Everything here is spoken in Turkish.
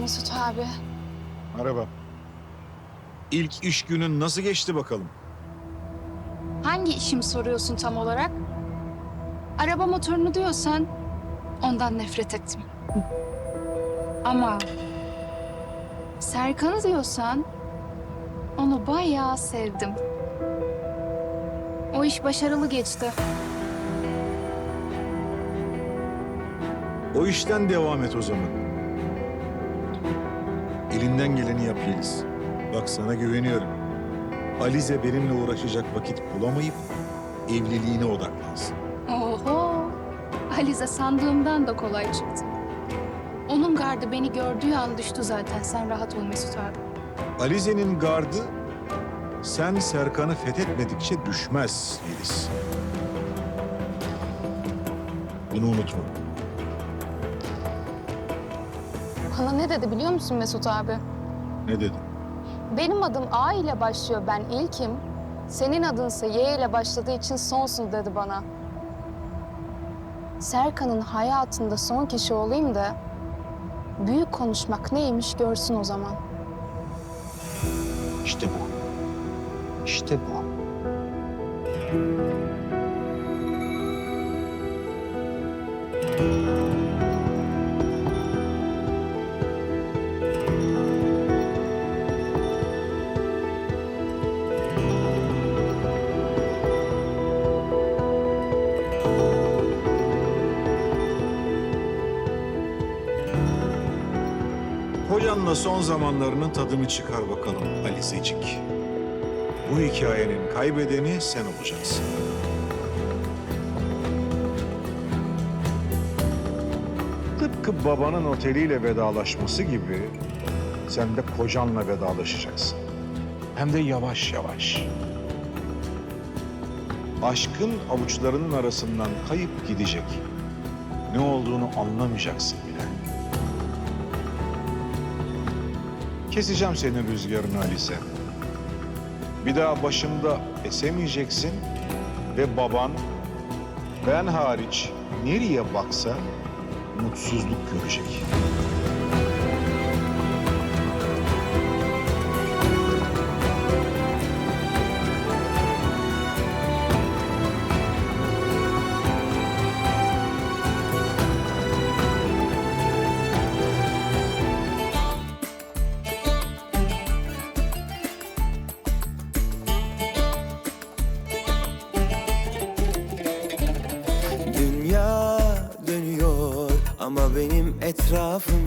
Mesut abi. Merhaba. İlk iş günün nasıl geçti bakalım? Hangi işimi soruyorsun tam olarak? Araba motorunu diyorsan ondan nefret ettim. Ama Serkan'ı diyorsan onu bayağı sevdim. O iş başarılı geçti. O işten devam et o zaman. Elinden geleni yap Yeliz. Bak sana güveniyorum. Alize benimle uğraşacak vakit bulamayıp evliliğine odaklansın. Oho! Alize sandığımdan da kolay çıktı. Onun gardı beni gördüğü an düştü zaten. Sen rahat ol Mesut abi. Alize'nin gardı sen Serkan'ı fethetmedikçe düşmez Yeliz. Bunu unutma. Bana ne dedi biliyor musun Mesut abi? Ne dedim? Benim adım A ile başlıyor ben ilkim. Senin adınsa Y ile başladığı için sonsun dedi bana. Serkan'ın hayatında son kişi olayım da büyük konuşmak neymiş görsün o zaman. İşte bu. İşte bu. Kocanla son zamanlarının tadını çıkar bakalım Alisecik. Bu hikayenin kaybedeni sen olacaksın. Tıpkı babanın oteliyle vedalaşması gibi sen de kocanla vedalaşacaksın. Hem de yavaş yavaş. Aşkın avuçlarının arasından kayıp gidecek. Ne olduğunu anlamayacaksın bile. Keseceğim senin rüzgarını Alice. Bir daha başımda esemeyeceksin ve baban ben hariç nereye baksa mutsuzluk görecek. Ama benim etrafım